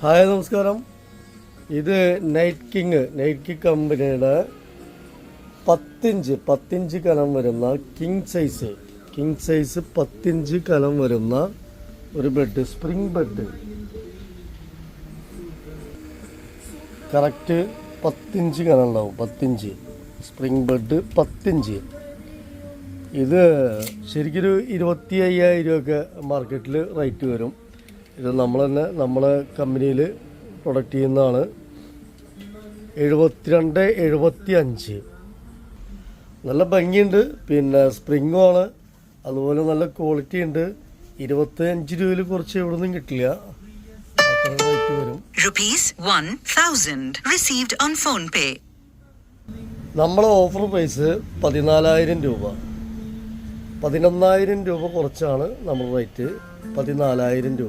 Hi നമസ്കാരം. ഇത് night king night king കമ്പനിയുടെ പത്തിഞ്ച് പത്തിഞ്ച് കനം വരുന്ന കിങ് സൈസ് കിങ് സൈസ് പത്തിഞ്ച് കനം വരുന്ന ഒരു ബെഡ് സ്പ്രിംഗ് ബെഡ് കറക്റ്റ് പത്തിഞ്ച് കനം ഉണ്ടാവും പത്തിഞ്ച്. Spring bed പത്തിഞ്ച്. ഇത് ശരിക്കൊരു ഇരുപത്തി അയ്യായിരം ഒക്കെ മാർക്കറ്റിൽ റേറ്റ് വരും. ഇത് നമ്മൾ തന്നെ നമ്മളെ കമ്പനിയിൽ പ്രൊഡക്റ്റ് ചെയ്യുന്നതാണ്. എഴുപത്തിരണ്ട് എഴുപത്തി അഞ്ച് നല്ല ഭംഗിയുണ്ട്. പിന്നെ സ്പ്രിങ്ങും ആണ്. അതുപോലെ നല്ല ക്വാളിറ്റി ഉണ്ട്. ഇരുപത്തി അഞ്ച് രൂപയിൽ കുറച്ച് എവിടെ നിന്നും കിട്ടില്ല. അത്ര റേറ്റ് വരും. Rupees 1000 received on phone pay. നമ്മളെ ഓഫർ പ്രൈസ് പതിനാലായിരം രൂപ. പതിനൊന്നായിരം രൂപ കുറച്ചാണ് നമ്മൾ റേറ്റ് പതിനാലായിരം രൂപ.